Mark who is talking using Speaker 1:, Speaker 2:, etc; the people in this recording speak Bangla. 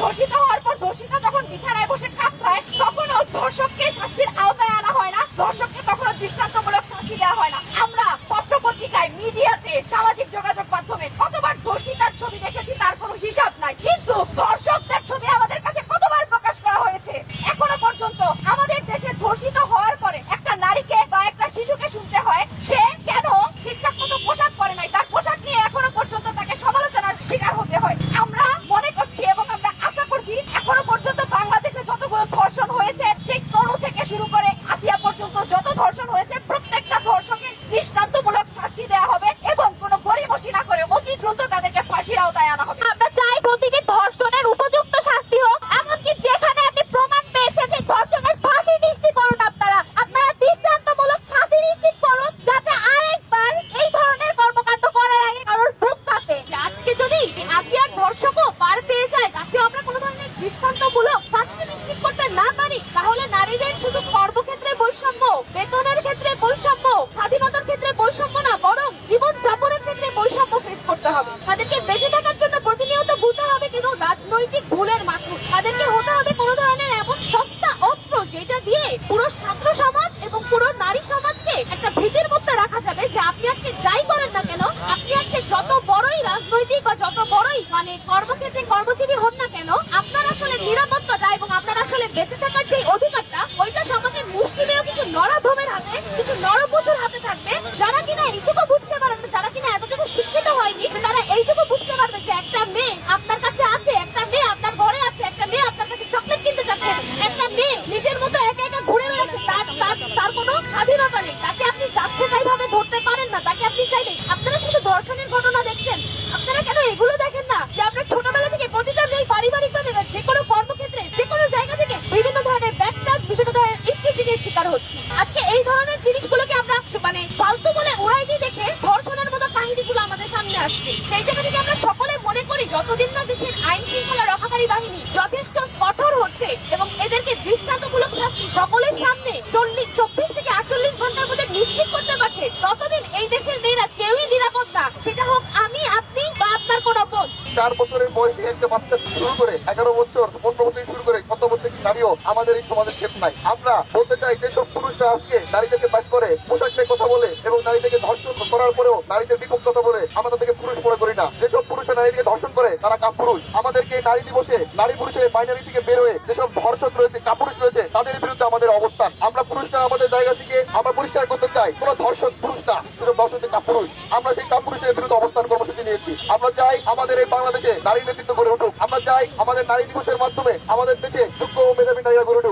Speaker 1: ধর্ষিত হওয়ার পর ধর্ষিতা যখন বিছানায় বসে কাতরায় তখনও ধর্ষককে শাস্তির আওতায় আনা হয় না। ধর্ষককে তখনও দৃষ্টান্তমূলক শাস্তি দেওয়া হয় না। আমরা পত্র পত্রিকায় মিডিয়াতে, সামাজিক যোগাযোগ মাধ্যমে কতবার ধর্ষিতার ছবি দেখেছি, তার কোনো হিসাব নাই। কিন্তু ধর্ষকদের ছবি আমাদের কাছে কতবার প্রকাশ করা হয়েছে, এখনও পর্যন্ত আমাদের দেশে ধর্ষিত হওয়ার পরে একটা নারীকে বা একটা শিশুকে শুনতে হয়, সে কেন ঠিকঠাক মতো পোশাক পরে নাই তার পোশাক নিয়ে এখনও পর্যন্ত তাকে সমালোচনার শিকার হতে হয় আমরা মনে করছি এবং আমরা আশা করছি এখনও পর্যন্ত বাংলাদেশে যতগুলো ধর্ষণ হয়েছে সেই তনু থেকে শুরু করে আসিয়া পর্যন্ত যত ধর্ষণ হয়েছে, প্রত্যেকটা ধর্ষকের দৃষ্টান্তমূলক শাস্তি দেওয়া হবে এবং কোনো গড়িমসি না করে অতি দ্রুত তাদেরকে ফাঁসির আওতায় আনা হবে।
Speaker 2: আমরা চাই প্রতিটি ধর্ষণের উপযুক্ত শাস্তি হোক, এমনকি যেখানে আপনি প্রমাণ পেয়েছেন সেই ধর্ষণের ফাঁসি নিশ্চিত করুন আপনারা। আপনারা দৃষ্টান্তমূলক শাস্তি নিশ্চিত করুন, যাতে আরেকবার এই ধরনের কর্মকাণ্ড করার আগে কারোর বুক কাঁপে আজকে যদি আসিয়ার ধর্ষকও পার পেয়ে যায় তাকে আমরা কোনো ধরনের দৃষ্টান্তমূলক শাস্তি নিশ্চিত করতে না পারি তাহলে নারীদের শুধু কর্মক্ষেত্রে বৈষম্য, বেতনের ক্ষেত্রে বৈষম্য, স্বাধীনতার ক্ষেত্রে বৈষম্য না, বরং জীবন যাপনের ক্ষেত্রে বৈষম্য ফেস করতে হবে। তাদেরকে বেঁচে থাকার জন্য প্রতিনিয়ত ভুলতে হবে কিন্তু রাজনৈতিক ভুলের মাসুল। তাদেরকে হতে হবে কোনো ধরনের এমন সস্তা অস্ত্র যেটা দিয়ে পুরো ছাত্র সমাজ এবং পুরো নারী সমাজকে একটা ভীতির মধ্যে রাখা যাবে যে আপনি আজকে যাই করেন না কেন, আপনি আজকে যত বড়ই রাজনৈতিক বা যত বড়ই মানে কর্মক্ষেত্রে কর্মজীবী হন না কেন, আপনার আসলে নিরাপত্তাটা এবং আপনার আসলে বেঁচে থাকার যে অধিকারটা ওইটা সমাজের মুষ্টিমেয় কিছু নরাধমের হাতে কিছু নরপশুর হাতে থাকবে যারা কিনা এইটুকু বুঝতে পারেন না, যারা কিনা এতটুকু শিক্ষিত হয়নি যে তারা এইটুকু বুঝতে পারবে যে একটা মেয়ে আপনার কাছে আছে একটা মেয়ে আপনার ঘরে আছে একটা মেয়ে আপনার কাছে চকলেট কিনতে যাচ্ছে একটা মেয়ে নিজের মতো একা একা ঘুরে বেড়াচ্ছে তার তার তার কোনো স্বাধীনতা নেই তাকে আপনি যাচ্ছে তাই ভাবে ধরতে পারেন না তাকে আপনি চাইলে আপনারা শুধু ধর্ষণের ঘটনা দেখছেন? আপনারা কেন এগুলো দেখেন না? যে আপনার ছোটবেলা থেকে প্রতিটা মেয়ে পারিবারিক ভাবে যে কোনো কর্মক্ষেত্রে, যে কোনো জায়গা থেকে বিভিন্ন ধরনের ব্যাড টাচ বিভিন্ন ধরনের ইফটিজিংয়ের শিকার হচ্ছি। আজকে এই ধরনের জিনিসগুলোকে আমরা মানে ফালতু বলে উড়াই দিয়ে দেখে? ধর্ষণের মতো কাহিনীগুলো আমাদের সামনে আসছে। সেই জায়গা থেকে আমরা সকলে মনে করি যতদিন না দেশের আইন শৃঙ্খলা রক্ষাকারী বাহিনী যথেষ্ট কঠোর হচ্ছে এবং এদেরকে দৃষ্টান্তমূলক শাস্তি সকলের সামনে চল্লিশ, চব্বিশ থেকে আটচল্লিশ ঘণ্টার মধ্যে নিশ্চিত করতে পারছে, ততদিন এই দেশের মেয়েরা কেউই নিরাপদ সেটা হোক, আমি, আপনি বা আপনার কোন বোন।
Speaker 3: চার বছরের বয়সে একটা বাচ্চা শুরু করে এগারো বছর পনেরো বছর শুরু করে কত বছর নারীও আমাদের এই সমাজে শেপ নাই। আমরা বলতে চাই, যেসব পুরুষরা আজকে নারীদেরকে বাস করে, পোশাক কথা বলে এবং নারীদেরকে ধর্ষণ করার পরেও নারীদের বিপক্ষ কথা বলে, আমরা তাদেরকে পুরুষ মনে করি না। যেসব তারা কাপুরুষ আমাদেরকে নারী দিবসে, নারী পুরুষের বাইনারি থেকে বের হয়ে যেসব ধর্ষক রয়েছে, কাপুরুষ রয়েছে, তাদের বিরুদ্ধে আমাদের অবস্থান। আমরা পুরুষরা আমাদের জায়গা থেকে আমরা পরিষ্কার করতে চাই। কোন ধর্ষক পুরুষ না সেসব ধর্ষক কাপুরুষ আমরা সেই কাপুরুষের বিরুদ্ধে অবস্থান কর্মসূচি নিয়েছি। আমরা চাই আমাদের এই বাংলাদেশে নারী নেতৃত্ব গড়ে উঠুক। আমরা চাই আমাদের নারী দিবসের মাধ্যমে আমাদের দেশে যোগ্য ও মেধাবী